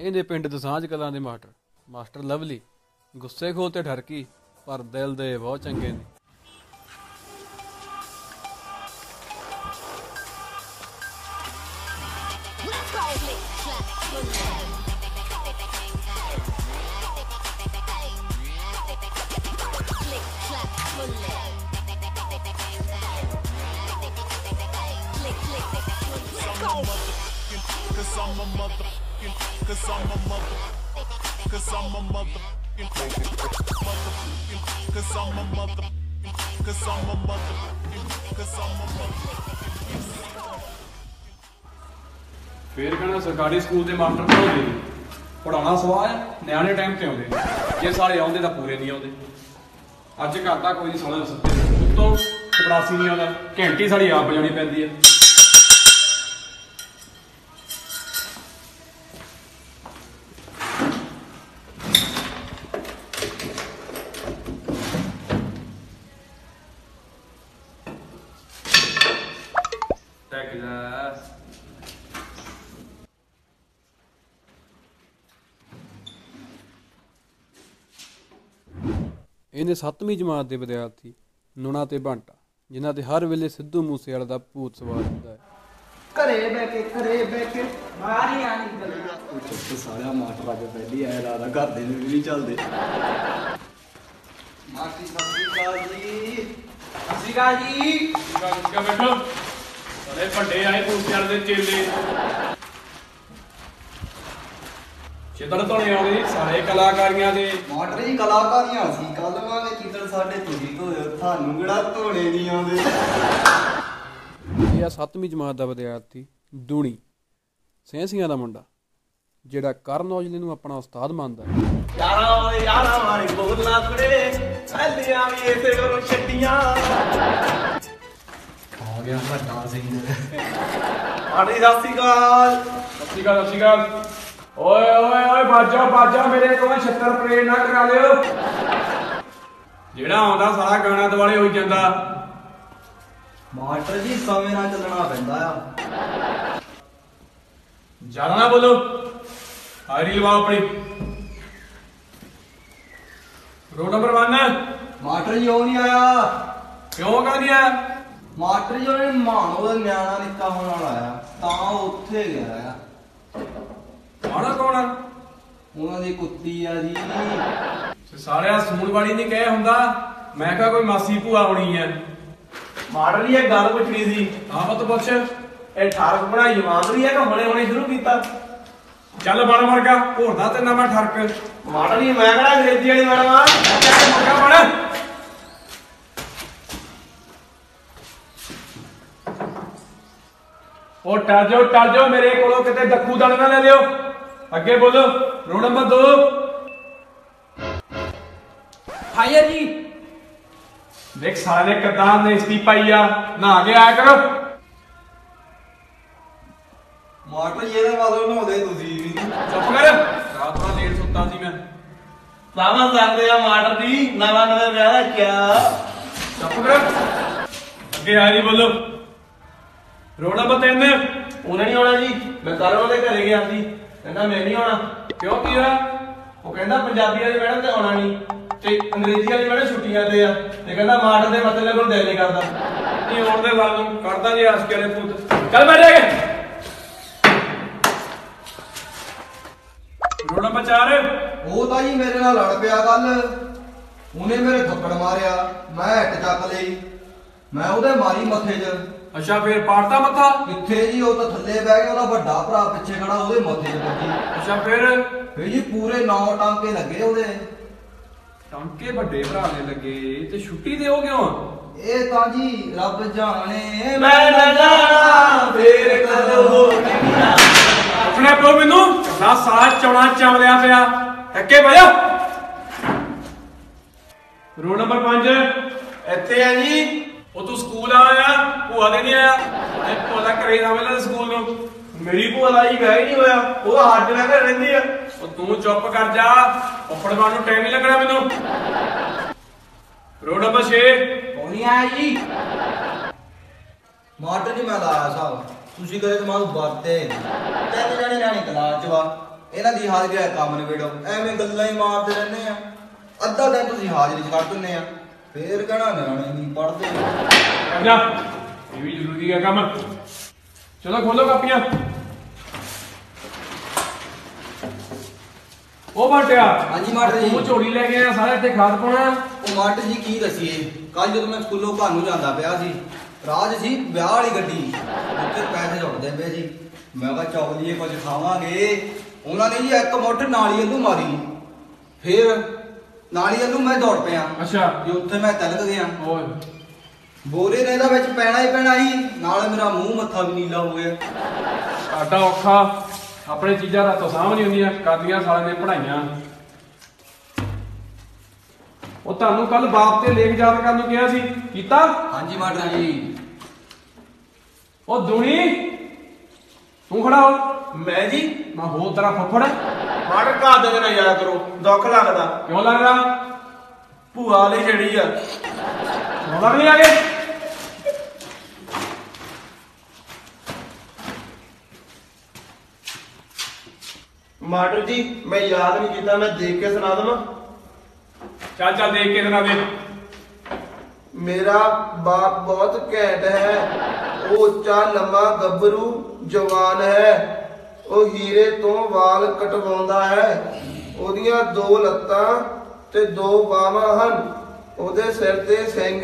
ਇਹਦੇ ਪਿੰਡ ਦਸਾਂਝ ਕਲਾਂ ਦੇ ਮਾਸਟਰ ਮਾਸਟਰ ਲਵਲੀ ਗੁੱਸੇ ਖੋਲ ਤੇ ਠਰਕੀ ਪਰ ਦਿਲ ਦੇ ਬਹੁਤ ਚੰਗੇ ਨੇ Cause I'm a motherfucking Cause I'm a mother. Cause I'm a mother. Mother. Cause I'm a mother. Cause I'm a mother. Cause I'm a mother. ਫੇਰ ਕਹਣਾ ਸਰਕਾਰੀ ਸਕੂਲ ਦੇ ਮਾਸਟਰ ਪੜਾਉਂਦੇ ਨੇ ਪੜਾਉਣਾ ਸਵਾਹ ਹੈ ਨਿਆਣੇ ਟਾਈਮ ਤੇ ਆਉਂਦੇ ਨੇ ਜੇ ਸਾਰੇ ਆਉਂਦੇ ਤਾਂ ਪੂਰੇ ਨਹੀਂ ਆਉਂਦੇ ਅੱਜ ਘਰ ਦਾ ਕੋਈ ਨਹੀਂ ਸਮਝ ਸਕਦੇ ਉੱਤੋਂ 87 ਨਹੀਂ ਆਉਂਦਾ ਘੰਟੀ ਸਾਡੀ ਆਪ ਵਜਾਉਣੀ ਪੈਂਦੀ ਹੈ ਟੈਕ ਜਾ ਇਹਨੇ 7ਵੀਂ ਜਮਾਤ ਦੇ ਵਿਦਿਆਰਥੀ ਨੁਣਾ ਤੇ ਬੰਟਾ ਜਿਨ੍ਹਾਂ ਤੇ ਹਰ ਵੇਲੇ ਸਿੱਧੂ ਮੂਸੇਵਾਲੇ ਦਾ ਭੂਤ ਸਵਾਰ ਹੁੰਦਾ ਹੈ। ਘਰੇ ਬਹਿ ਕੇ ਘਰੇ ਬਹਿ ਕੇ ਮਾਰੀਆਂ ਨਹੀਂ ਗੱਲਾਂ। ਉਹ ਚੁੱਪ ਸਾਲਿਆ ਮਾਸਟਰ ਅੱਜ ਪਹਿਲੀ ਆਇਆ ਲਾਦਾ ਘਰ ਦੇ ਨੂੰ ਵੀ ਨਹੀਂ ਚੱਲਦੇ। ਮਾਸੀ ਸਤਿ ਸ਼੍ਰੀ ਅਕਾਲ ਜੀ। ਸਤਿ ਸ਼੍ਰੀ ਅਕਾਲ ਜੀ। ਕਾ ਬੈਠੋ। ਸਾਰੇ ਵੱਡੇ ਆਏ ਮੂਸੇਵਾਲੇ ਦੇ ਚੇਲੇ। ਚੇਤਨ ਧੋਣੇ ਆਉਂਦੇ ਸਾਰੇ ਕਲਾਕਾਰੀਆਂ ਦੇ। ਮਾਸਟਰ ਜੀ ਕਲਾਕਾਰੀਆਂ ਸੀ ਕੱਲ ਵਾਂਗੇ ਚਿੱਤਰ ਸਾਡੇ ਤੁਸੀਂ ਧੋਏ ਤੁਹਾਨੂੰ ਕਿਹੜਾ ਧੋਣੇ ਨਹੀਂ ਆਉਂਦੇ? ਇਹ ਆ 7ਵੀਂ ਜਮਾਤ ਦਾ ਵਿਦਿਆਰਥੀ ਦੂਣੀ ਸੈਂਸੀਆਂ ਦਾ ਮੁੰਡਾ ਜਿਹੜਾ ਕਰਨ ਔਜਲੇ ਨੂੰ ਆਪਣਾ ਉਸਤਾਦ ਮੰਨਦਾ ਯਾਰਾਂ ਵਾਲੇ ਯਾਰਾਂ ਵਾਲੇ ਬੋਲਣਾ ਕੁੜੇ ਹੱਲੀਆਂ ਵੀ ਇਸੇ ਕੋਲੋਂ ਛੱਡੀਆਂ। ਆ ਗਿਆ ਵੱਡਾ ਸਿੰਘ ਆੜੀ ਸਤਿ ਸ਼੍ਰੀ ਅਕਾਲ। ਸਤਿ ਸ਼੍ਰੀ ਅਕਾਲ ਸਤਿ ਸ਼੍ਰੀ ਅਕਾਲ। ਓਏ ਓਏ ਓਏ ਬਾਜਾ ਬਾਜਾ ਮੇਰੇ ਕੋਲ 76 ਪਲੇਟ ਨਾ ਕਰਾ ਲਿਓ। ਜਿਹੜਾ ਆਉਂਦਾ ਸਾਰਾ ਗਾਣਾ ਦਿਵਾਲੇ ਹੋਈ ਜਾਂਦਾ। ਮਾਸਟਰ ਜੀ ਸਮੇਂ ਨਾਲ ਚੱਲਣਾ ਪੈਂਦਾ ਆ। ਜ਼ਿਆਦਾ ਨਾ ਬੋਲੋ। ਹਾਇਰੀ ਲਵਾ ਆਪਣੀ। ਰੋਡ ਨੰਬਰ 1 ਮਾਸਟਰ ਜੀ ਉਹ ਨਹੀਂ ਆਇਆ। ਕਿਉਂ ਕਰ ਦਿਆ ਮਾਸਟਰ ਜੀ ਉਹਨੇ ਮਾਣੋ ਦਾ ਨਿਆਣਾ ਨਿੱਕਾ ਹੋਣ ਵਾਲਾ ਆ। ਤਾਂ ਉੱਥੇ ਗਿਆ ਆ। ਆਣਾ ਕੌਣ ਆ? ਉਹਨਾਂ ਦੀ ਕੁੱਤੀ ਆ ਜੀ। ਤੇ ਸਾਰਿਆ ਸੂਣ ਵਾਲੀ ਨਹੀਂ ਕਹੇ ਹੁੰਦਾ। ਮੈਂ ਕਿਹਾ ਕੋਈ ਮਾਸੀ ਭੂਆ ਹੋਣੀ ਐ ਮਾਡਲ ਹੀ ਇਹ ਗੱਲ ਪੁੱਛਣੀ ਸੀ। ਹਾਂ ਪੁੱਤ ਪੁੱਛ। ਇਹ ਠਾਰਕ ਬਣਾਈ ਜਮਾਂਦਰੀ ਹੈ ਕਿ ਹੁਣੇ ਹੁਣੇ ਸ਼ੁਰੂ ਕੀਤਾ? ਚੱਲ ਬਣ ਵਰਗਾ ਘੋਰਦਾ ਤੇ ਨਾ ਮੈਂ ਠਰਕ। ਮਾਡਲ ਹੀ ਮੈਂ ਕਿਹੜਾ ਅੰਗਰੇਜ਼ੀ ਵਾਲੀ ਮੈਡਮ ਆ? ਚੱਲ ਮੁਰਗਾ ਬਣ। ਉਹ ਟਲ ਜਾਓ ਟਲ ਜਾਓ ਮੇਰੇ ਕੋਲੋਂ ਕਿਤੇ ਦੱਖੂ ਦਲ ਨਾ ਲੈ ਲਿਓ। ਅੱਗੇ ਬੋਲੋ ਰੋਡ ਨੰਬਰ 2 ਹਾਇਰ ਜੀ। ਦੇਖ ਸਾਲੇ ਨੇ ਕਿਦਾਂ ਨੇ ਇਸਤੀ ਪਾਈ ਆ। ਨਹਾ ਕੇ ਆਇਆ ਕਰੋ। ਮਾਸਟਰ ਜੀ ਇਹਦੇ ਵੱਲੋਂ ਨਹਾਉਂਦੇ ਤੁਸੀਂ ਵੀ। ਚੁੱਪ ਕਰ। ਰਾਤ ਨੂੰ ਲੇਟ ਸੁੱਤਾ ਸੀ ਮੈਂ। ਸਾਵਾਂ ਸਕਦੇ ਆ ਮਾਡਲ ਦੀ ਨਵਾਂ ਨਵਾਂ ਵਿਆਹ ਦਾ ਕਿਆ? ਚੁੱਪ ਕਰ। ਅੱਗੇ ਆ ਜੀ ਬੋਲੋ। ਰੋਡ ਨੰਬਰ 3 ਉਹਨੇ ਨਹੀਂ ਆਉਣਾ ਜੀ ਮੈਂ ਕੱਲ ਉਹਦੇ ਘਰੇ ਗਿਆ ਸੀ। ਕਹਿੰਦਾ ਮੈਂ ਨਹੀਂ ਆਉਣਾ। ਕਿਉਂ ਕੀ ਹੋਇਆ? ਉਹ ਕਹਿੰਦਾ ਪੰਜਾਬੀ ਵਾਲੀ ਮੈਡਮ ਤੇ ਆਉਣਾ ਨਹੀਂ। ਤੇ ਅੰਗਰੇਜ਼ੀ ਵਾਲੀ ਮੈਡਮ ਛੁੱਟੀਆਂ ਤੇ ਆ। ਤੇ ਕਹਿੰਦਾ ਮਾਡਲ ਦੇ ਮਤਲਬ ਨੂੰ ਦਿਲ ਨਹੀਂ ਕਰਦਾ। ਨਹੀਂ ਆਉਣ ਦੇ ਗੱਲ ਨੂੰ ਕਰਦਾ ਜੀ ਆਸ ਕਰੇ ਪੁੱਤ। ਚੱਲ ਬੈਠ ਜਾ ਕੇ। ਰੋਡ ਨੰਬਰ 4 ਉਹ ਤਾਂ ਜੀ ਮੇਰੇ ਨਾਲ ਲੜ ਪਿਆ ਕੱਲ ਉਹਨੇ ਮੇਰੇ ਥੱਪੜ ਮਾਰਿਆ। ਮੈਂ ਇੱਟ ਚੱਕ ਲਈ। ਮੈਂ ਉਹਦੇ ਮਾਰੀ ਮੱਥੇ 'ਚ। ਅੱਛਾ ਫੇਰ ਪਾੜਤਾ ਮੱਥਾ? ਕਿੱਥੇ ਜੀ ਉਹ ਤਾਂ ਥੱਲੇ ਬਹਿ ਗਿਆ ਉਹਦਾ ਵੱਡਾ ਭਰਾ ਪਿੱਛੇ ਖੜਾ ਉਹਦੇ ਮੱਥੇ 'ਚ ਵੱਜੀ ਅੱਛਾ ਫੇਰ? ਫੇ ਜੀ ਪੂਰੇ 9 ਟਾਂਕੇ ਲੱਗੇ ਉਹਦੇ। ਟਾਂਕੇ ਵੱਡੇ ਭਰਾ ਨੇ ਲੱਗੇ ਤੇ ਛੁੱਟੀ ਤੇ ਹੋ ਕਿਉਂ? ਇਹ ਤਾਂ ਜੀ ਰੱਬ ਜਾਣੇ ਮੈਂ ਨਾ ਜਾਣਾ ਫੇਰ ਕਦੋਂ ਹੋਣਗੀਆਂ ਆਪਣੇ ਪੋ ਮੈਨੂੰ ਨਾ ਸਾਲਾ ਚੌਣਾ ਚਮਲਿਆ ਪਿਆ। ਟੱਕੇ ਬਜਾ ਰੋਡ ਨੰਬਰ 5 ਇੱਥੇ ਆ ਜੀ। ਉਹ ਤੂੰ ਸਕੂਲ ਆਇਆ ਭੂਆ ਦੇ ਨਹੀਂ ਆਇਆ? ਇਹ ਭੂਆ ਦਾ ਘਰੇ ਨਾ ਵੇਲੇ ਸਕੂਲ ਨੂੰ। ਮੇਰੀ ਭੂਆ ਦਾ ਜੀ ਵਿਆਹ ਨਹੀਂ ਹੋਇਆ। ਉਹਦਾ ਹੱਡ ਨਾਲ ਘਰ ਰਹਿੰਦੀ ਆ। ਉਹ ਤੂੰ ਚੁੱਪ ਕਰ ਜਾ। ਉੱਪੜ ਮਾਰ ਨੂੰ ਟਾਈਮ ਨਹੀਂ ਲੱਗਣਾ ਮੈਨੂੰ। ਰੋਡ ਨੰਬਰ 6 ਕੌਣੀ ਆਇਆ ਜੀ? ਮਾਸਟਰ ਜੀ ਮੈਂ ਲਾਇਆ ਸਾਹਿਬ ਤੁਸੀਂ ਕਰੇ ਤਾਂ ਵਰਤੇ ਤਿੰਨ ਜਣੇ ਨਿਆਣੇ ਕਲਾਸ ਚ ਵਾ। ਇਹਨਾਂ ਦੀ ਹਾਜ਼ਰੀ ਆ ਕੰਮ ਨਿਬੇੜੋ। ਐਵੇਂ ਗੱਲਾਂ ਹੀ ਮਾਰਦੇ ਰਹਿੰਦੇ ਆ। ਅੱਧਾ ਦਿਨ ਤੁਸੀਂ ਹਾਜ਼ਰੀ ਚ ਕੱਢ ਦਿੰਦੇ ਆ। ਫੇਰ ਕਹਿਣਾ ਨਿਆਣੇ ਨਹੀਂ ਪੜਦੇ ਜਾ। ਇਹ ਵੀ ਜ਼ਰੂਰੀ ਹੈ ਕੰਮ। ਚਲੋ ਖੋਲੋ ਕਾਪੀਆਂ। ਉਹ ਬਾਟਿਆ ਹਾਂਜੀ ਮਾਟਰ ਜੀ। ਤੂੰ ਝੋਲੀ ਲੈ ਕੇ ਆਇਆ ਸਾਰੇ ਇੱਥੇ ਖਾਦ ਪਾਉਣਾ। ਉਹ ਮਾਟਰ ਜੀ ਕੀ ਦਸੀਏ? ਕੱਲ ਜਦੋਂ ਮੈਂ ਸਕੂਲੋਂ ਘਰ ਨੂੰ ਜਾਂਦਾ ਪਿਆ ਸੀ ਰਾਜ ਸੀ ਵਿਆਹ ਵਾਲੀ ਗੱਡੀ। ਉੱਤੇ ਪੈਸੇ ਜੁੜਦੇ ਪਏ ਸੀ। ਮੈਂ ਕਿਹਾ ਚੌਕ ਲਈਏ ਕੁਝ ਖਾਵਾਂਗੇ। ਉਹਨਾਂ ਨੇ ਜੀ ਇੱਕ ਮੁੱਠ ਨਾਲੀ ਵੱਲੋਂ ਮਾਰੀ। ਫੇਰ ਨਾਲੀ ਵੱਲੋਂ ਮੈਂ ਦੌੜ ਪਿਆ। ਅੱਛਾ। ਜੇ ਉੱਥੇ ਮੈਂ ਤਿਲਕ ਗਿਆ। ਓਏ ਬੋਰੇ ਨੇ ਇਹਦਾ ਵਿੱਚ ਪੈਣਾ ਹੀ ਪੈਣਾ ਸੀ। ਨਾਲ ਮੇਰਾ ਮੂੰਹ ਮੱਥਾ ਵੀ ਨੀਲਾ ਹੋ ਗਿਆ। ਸਾਡਾ ਔਖਾ। ਆਪਣੇ ਚੀਜ਼ਾਂ ਦਾ ਤਾਂ ਸਾਂਭ ਨਹੀਂ ਹੁੰਦੀਆਂ। ਕਰਦੀਆਂ ਸਾਲਿਆਂ ਨੇ ਪੜਾਈਆਂ ਉਹ ਤੁਹਾਨੂੰ ਕੱਲ ਬਾਪ ਤੇ ਲੇਖ ਯਾਦ ਕਰਨ ਨੂੰ ਕਿਹਾ ਸੀ। ਕੀਤਾ? ਹਾਂਜੀ ਮਾਟਰ ਜੀ। ਉਹ ਦੁਣੀ ਤੂੰ ਖੜਾ ਹੋ। ਮੈਂ ਜੀ? ਮੈਂ ਹੋ ਤੇਰਾ ਫੱਫੜ ਮਾਟਰ ਘਰ ਦੇ ਨਾਲ ਜਾਇਆ ਕਰੋ ਦੁੱਖ ਲੱਗਦਾ। ਕਿਉਂ ਲੱਗਦਾ? ਭੂਆ ਲਈ ਜਿਹੜੀ ਆ। ਕਿਉਂ ਲੱਗ ਨਹੀਂ ਆਗੇ ਮਾਟਰ ਜੀ ਮੈਂ ਯਾਦ ਨਹੀਂ ਕੀਤਾ ਮੈਂ ਦੇਖ ਕੇ ਸੁਣਾ ਦਵਾਂ। ਚੱਲ ਚੱਲ ਦੇਖ ਕੇ ਸੁਣਾ ਦੇ। ਮੇਰਾ ਬਾਪ ਬਹੁਤ ਘੈਂਟ ਹੈ ਉਹ ਉੱਚਾ ਲੰਮਾ ਗੱਭਰੂ ਜਵਾਨ ਹੈ। ਉਹ ਹੀਰੇ ਤੋਂ ਵਾਲ ਕਟਵਾਉਂਦਾ ਹੈ। ਉਹਦੀਆਂ ਦੋ ਲੱਤਾਂ ਤੇ ਦੋ ਬਾਹਾਂ ਹਨ। ਉਹਦੇ ਸਿਰ ਤੇ ਸਿੰਘ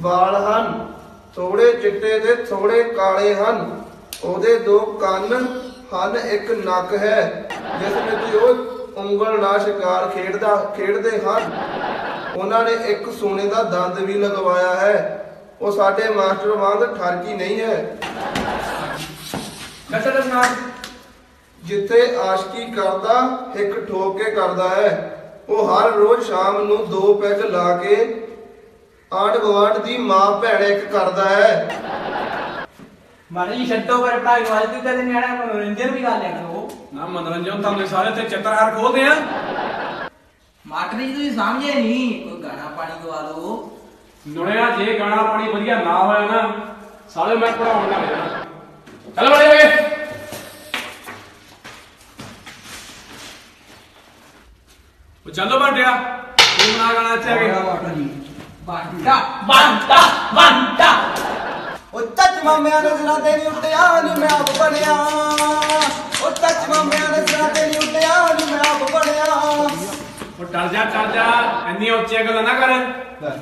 ਵਾਲ ਹਨ। ਥੋੜੇ ਚਿੱਟੇ ਤੇ ਥੋੜੇ ਕਾਲੇ ਹਨ। ਉਹਦੇ ਦੋ ਕੰਨ ਹਨ, ਇੱਕ ਨੱਕ ਹੈ, ਜਿਸ ਵਿੱਚ ਉਹ ਉਂਗਲ ਨਾਲ ਸ਼ਿਕਾਰ ਖੇਡਦਾ, ਖੇਡਦੇ ਹਨ। ਉਹਨਾਂ ਨੇ ਇੱਕ ਸੋਨੇ ਦਾ ਦੰਦ ਵੀ ਲਗਵਾਇਆ ਹੈ। ਉਹ ਸਾਡੇ ਮਾਸਟਰ ਵਾਂਗ ਠਰਕੀ ਨਹੀਂ ਹੈ। ਕੱਟੇ ਦਾ ਜਿੱਥੇ ਆਸ਼ਕੀ ਕਰਦਾ ਇੱਕ ਠੋਕ ਕੇ ਕਰਦਾ ਹੈ। ਉਹ ਹਰ ਰੋਜ਼ ਸ਼ਾਮ ਨੂੰ ਦੋ ਪੈਗ ਲਾ ਕੇ ਆਂਢ ਗੁਆਂਢ ਦੀ ਮਾਂ ਭੈਣ ਇੱਕ ਕਰਦਾ ਹੈ। ਜੀ ਛੱਡੋ ਪਰ ਪੜਾਈ ਵਾਲ ਕਦੇ ਨਿਆਣਾ ਮਨੋਰੰਜਨ ਵੀ ਕਰ ਲਿਆ ਕਰੋ। ਨਾ ਮਨੋਰੰਜਨ ਤੁਹਾਨੂੰ ਸਾਰੇ ਤੇ ਚਿੱਤਰਹਾਰ ਖੋਲਦੇ ਆ। ਮਾਟਰ ਜੀ ਤੁਸੀਂ ਸਮਝੇ ਨਹੀਂ ਕੋਈ ਗਾਣਾ ਪਾਣੀ ਗਵਾ ਲਓ। ਨੁਣਿਆ ਜੇ ਗਾਣਾ ਪਾਣੀ ਵਧੀਆ ਨਾ ਹੋਇਆ ਨਾ ਸਾਲੇ ਮੈਂ ਪੜਾਉਣ ਲੱਗ ਜਾਣਾ। ਚੱਲ ਬੜੇ ਹੋਏ ਉਹ ਚੱਲੋ ਬਾਟਿਆ ਤੂੰ ਬਣਾ ਗਾਣਾ ਇੱਥੇ ਆ ਕੇ? ਮਾਟਰ ਜੀ ਬੰਦਾ ਬੰਦਾ ਬੰਦਾ ਉਹ ਟੱਚ ਮਾਮਿਆਂ ਦੇ ਸਿਰਾਂ ਤੇ ਨਹੀਂ ਉੱਤਿਆ ਨੀ ਮੈਂ ਆਪ ਬਣਿਆ। ਉਹ ਟੱਚ ਮਾਮਿਆਂ ਦੇ ਸਿਰਾਂ ਤੇ ਨਹੀਂ ਉੱਤਿਆ ਨੀ ਮੈਂ ਆਪ ਬਣਿਆ। ਉਹ ਟਲ ਜਾ ਟਲ ਜਾ। ਇੰਨੀਆਂ ਉੱਚੀਆਂ ਗੱਲਾਂ ਨਾ ਕਰ।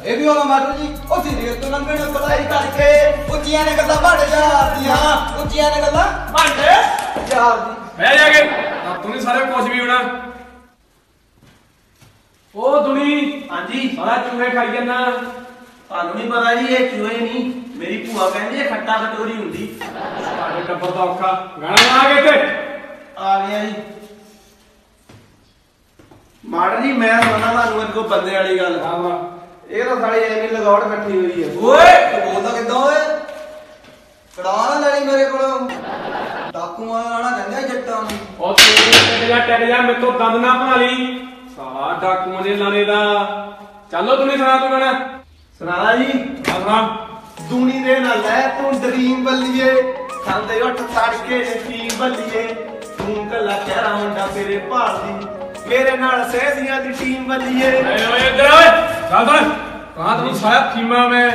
ਇਹ ਵੀ ਹੋਣਾ ਮਾਟਰ ਜੀ। ਉਹ ਸੀਰੀਅਸ ਤੋਂ ਲੰਘਣ ਬਲਾਈ ਕਰਕੇ ਉੱਚੀਆਂ ਨੇ ਗੱਲਾਂ ਬੜ ਜਾਂਦੀਆਂ ਉੱਚੀਆਂ ਨੇ ਗੱਲਾਂ ਬੜ ਯਾਰ ਦੀ ਬਹਿ ਜਾ ਕੇ। ਤਾਂ ਤੂੰ ਨਹੀਂ ਸਾਰੇ ਕੁਝ ਵੀ ਹੋਣਾ। ਉਹ ਦੁਨੀ ਹਾਂਜੀ ਸਾਰਾ ਚੂਹੇ ਖਾਈ ਜਾਂਦਾ। ਤੁਹਾਨੂੰ ਨਹੀਂ ਪਤਾ ਜੀ ਇਹ ਚੂਹੇ ਨਹੀਂ। ਮੇਰੀ ਭੂਆ ਕਹਿੰਦੀ ਇਹ ਖੱਟਾ ਕਟੋਰੀ ਹੁੰਦੀ। ਸਾਡੇ ਟੱਬਰ ਦਾ ਔਖਾ। ਗਾਣਾ ਬਣਾ ਕੇ ਇੱਥੇ। ਆ ਗਿਆ ਜੀ। ਮਾਟਰ ਜੀ ਮੈਂ ਸੁਣਾ ਤੁਹਾਨੂੰ ਇੱਕ ਬੰਦੇ ਵਾਲੀ ਗੱਲ। ਆ ਵਾ ਇਹ ਤਾਂ ਸਾਡੀ ਐਵੇਂ ਲਗਾਉੜ ਇਕੱਠੀ ਹੋਈ ਹੈ ਓਏ! ਤੂੰ ਬੋਲਦਾ ਕਿੱਦਾਂ ਓਏ? ਕੜਾ ਲੈਣੀ ਮੇਰੇ ਕੋਲੋਂ। ਡਾਕੂਆਂ ਰਾਣਾ ਕਹਿੰਦੇ ਆ ਜੱਟਾਂ ਨੂੰ। ਉਹ ਤੂੰ ਟਿਕ ਜਾ ਟਿਕ ਜਾ ਮੇਰੇ ਤੋਂ ਦੰਦ ਨਾ ਬਣਾ ਲਈ। ਸਾਲਾ ਡਾਕੂਆਂ ਦੇ ਲਾਣੇ ਦਾ? ਚੱਲੋ ਤੂੰ ਨਹੀਂ ਸੁਣਾ ਤੂੰ ਗਾਣਾ ਸੁਣਾਣਾ ਜੀ। ਆ ਸੁਣਾ। ਦੂਣੀ ਦੇ ਨਾਲ ਲੈ ਤੂੰ ਡਰੀਮ ਬੱਲੀਏ। ਖਾਂਦੇ ਉੱਠ ਤੜਕੇ ਦੇ ਪੀ ਬੱਲੀਏ। ਤੂੰ ਕੱਲਾ ਕਹਿਰਾ ਮੁੰਡਾ ਤੇਰੇ ਭਾਲਦੀ ਮੇਰੇ ਨਾਲ ਸਹਿਸੀਆਂ ਦੀ ਟੀਮ ਬੱਲੀਏ। ਓਏ ਓਏ ਇੱਧਰ ਓਏ। ਚੱਲ ਚੱਲ ਕਹਾਂ ਤੈਨੂੰ ਸਾਇਆ ਥੀਮਾ ਮੈਂ?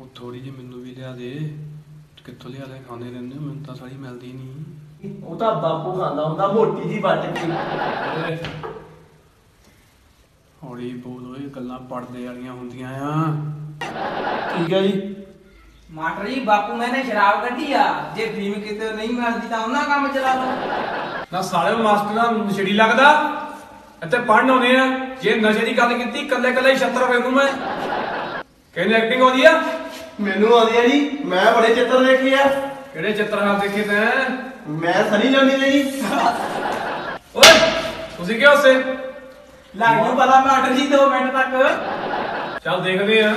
ਉਹ ਥੋੜੀ ਜਿਹੀ ਮੈਨੂੰ ਵੀ ਲਿਆ ਦੇ। ਕਿੱਥੋਂ ਲਿਆ ਲੈ ਖਾਣੇ ਰਹਿੰਦੇ ਮੈਨੂੰ ਤਾਂ ਸਾਲੀ ਮਿਲਦੀ ਨਹੀਂ। ਉਹ ਤਾਂ ਬਾਪੂ ਖਾਂਦਾ ਹੁੰਦਾ ਮੋਟੀ ਜੀ ਵੱਟ ਕੇ। ਹੌਲੀ ਬੋਲ ਓਏ ਗੱਲਾਂ ਪੜਦੇ ਵਾਲੀਆਂ ਹੁੰਦੀਆਂ ਆ। ਠੀਕ ਹੈ ਜੀ। ਮਾਟਰ ਜੀ ਬਾਪੂ ਮੈਨੇ ਸ਼ਰਾਬ ਕੱਢੀ ਆ। ਜੇ ਫੀਮ ਕਿਤੇ ਨਹੀਂ ਮਿਲਦੀ ਤਾਂ ਉਹਨਾਂ ਕੰਮ ਚਲਾ ਲਓ। ਨਾ ਸਾਲੇ ਮਾਸਟਰ ਦਾ ਨਸ਼ੇੜੀ ਲੱਗਦਾ। ਇੱਥੇ ਪੜਨ ਆਉਨੇ ਆ। ਜੇ ਨਸ਼ੇ ਦੀ ਗੱਲ ਕੀਤੀ ਕੱਲੇ ਕੱਲੇ 76 ਰੁਪਏ ਨੂੰ ਮੈਂ। ਕਹਿੰਦੇ ਐਕਟਿੰਗ ਆਉਂਦੀ ਆ? ਮੈਨੂੰ ਆਉਂਦੀ ਹੈ ਜੀ। ਮੈਂ ਬੜੇ ਚਿੱਤਰ ਦੇਖੇ ਆ। ਕਿਹੜੇ ਚਿੱਤਰਹਾਰ ਦੇਖੇ ਤੈਂ? ਮੈਂ ਸਨੀ ਲਿਆਉਣੀ ਨੇ ਜੀ ਓਏ ਤੁਸੀਂ ਕਿਹਾ ਉਸੇ? ਲੱਗ ਪਤਾ ਮਾਟਰ ਜੀ 2 ਮਿੰਟ ਤੱਕ। ਚੱਲ ਦੇਖਦੇ ਆ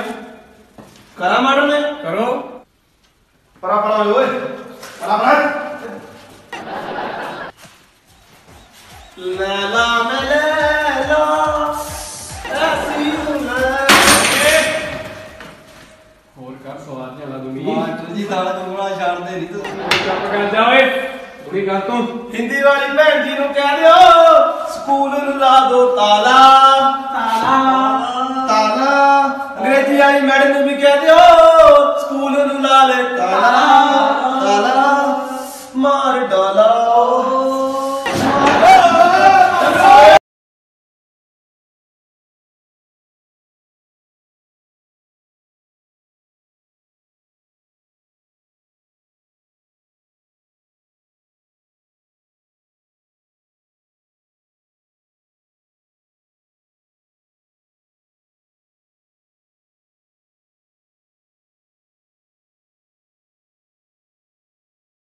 ਕਰਾ ਮਾਡਲ ਨੇ ਕਰੋ। ਪਰਾ ਪਰਾ ਓਏ ਪਰਾ ਪਰਾ। ਲੈਲਾ ਮੈਂ ਲੈਲਾ ਐਸੀ ਨਾ ਹੋਰ ਕਰ ਸਵਾਦ ਜ਼ਿਆਦਾ ਦੁਨੀ ਮਾਸਟਰ ਜੀ ਸਾਲਾ ਛੱਡਦੇ ਨਹੀਂ ਤੁਸੀਂ ਚੁੱਪ ਕਰ ਜਾ ਓਏ। ਕੀ ਕਰ ਤੂੰ? ਹਿੰਦੀ ਵਾਲੀ ਭੈਣ ਜੀ ਨੂੰ ਕਹਿ ਦਿਓ, ਸਕੂਲ ਨੂੰ ਲਾ ਦੋ ਤਾਲਾ।